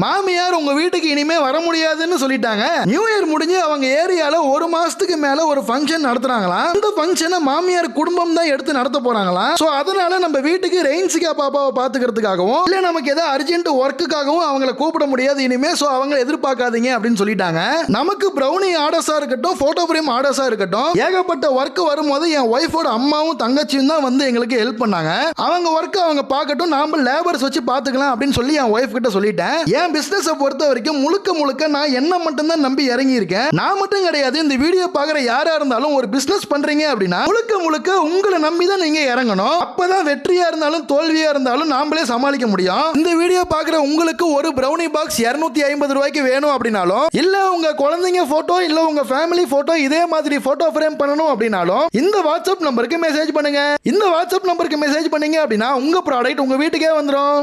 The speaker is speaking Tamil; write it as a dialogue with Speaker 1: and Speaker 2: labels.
Speaker 1: மாமியார் உங்க வீட்டுக்கு இனிமே வர முடியாதுன்னு சொல்லிட்டாங்க. நியூ இயர் முடிஞ்சு அவங்க ஏரியால ஒரு மாசத்துக்கு மேல ஒரு ஃபங்க்ஷன் நடத்துறாங்களா? அந்த ஃபங்க்ஷனை மாமியார் குடும்பம் தான் எடுத்து நடத்த போறாங்களா? சோ அதனால நம்ம வீட்டுக்கு ரெயின்சிகா பாப்பாவை பாத்துக்கிறதுக்காகவும் இல்ல நமக்கு ஏதாவது அர்ஜென்ட் ஒர்க்குக்காகவும் அவங்கள கூப்பிட முடியாது இனிமே சோ அவங்க எதிர்பார்க்காதீங்க அப்படின்னு சொல்லிட்டாங்க. நமக்கு ப்ரௌனி ஆர்டர்ஸா இருக்கட்டும் போட்டோ ஃப்ரேம் ஆர்டர்ஸா இருக்கட்டும் ஏகப்பட்ட ஒர்க் வரும்போது என் ஒய்ஃபோட அம்மாவும் தங்கச்சியும் தான் வந்து எங்களுக்கு ஹெல்ப் பண்ணாங்க. அவங்க ஒர்க் அவங்க பார்க்கட்டும் நாம லேபர்ஸ் வச்சு பார்த்துக்கலாம் அப்படின்னு சொல்லி என் ஒய்ஃப் கிட்ட சொல்லிட்டேன். என் பிசினஸை பொறுத்த வரைக்கும் முழுக்க முழுக்க நான் என்ன மட்டும்தான் நம்பி இறங்கி இருக்கேன் நான் மட்டும் கிடையாது இந்த வீடியோ பார்க்குற யாராக இருந்தாலும் ஒரு பிசினஸ் பண்ணுறீங்க அப்படின்னா முழுக்க முழுக்க உங்களை நம்பி தான் நீங்கள் இறங்கணும். அப்பதான் வெற்றியாக இருந்தாலும் தோல்வியாக இருந்தாலும் நாமளே சமாளிக்க முடியும். இந்த வீடியோ பார்க்குற உங்களுக்கு ஒரு ப்ரௌனி பாக்ஸ் 250 ஐம்பது ரூபாய்க்கு வேணும் அப்படின்னாலும் இல்லை உங்கள் குழந்தைங்க ஃபோட்டோ இல்லை உங்கள் ஃபேமிலி ஃபோட்டோ இதே மாதிரி ஃபோட்டோ ஃப்ரேம் பண்ணணும் அப்படின்னாலும் இந்த வாட்ஸ்அப் நம்பருக்கு மெசேஜ் பண்ணுங்க. இந்த வாட்ஸ்அப் நம்பருக்கு மெசேஜ் பண்ணீங்க அப்படின்னா உங்கள் ப்ராடக்ட் உங்கள் வீட்டுக்கே வந்துடும்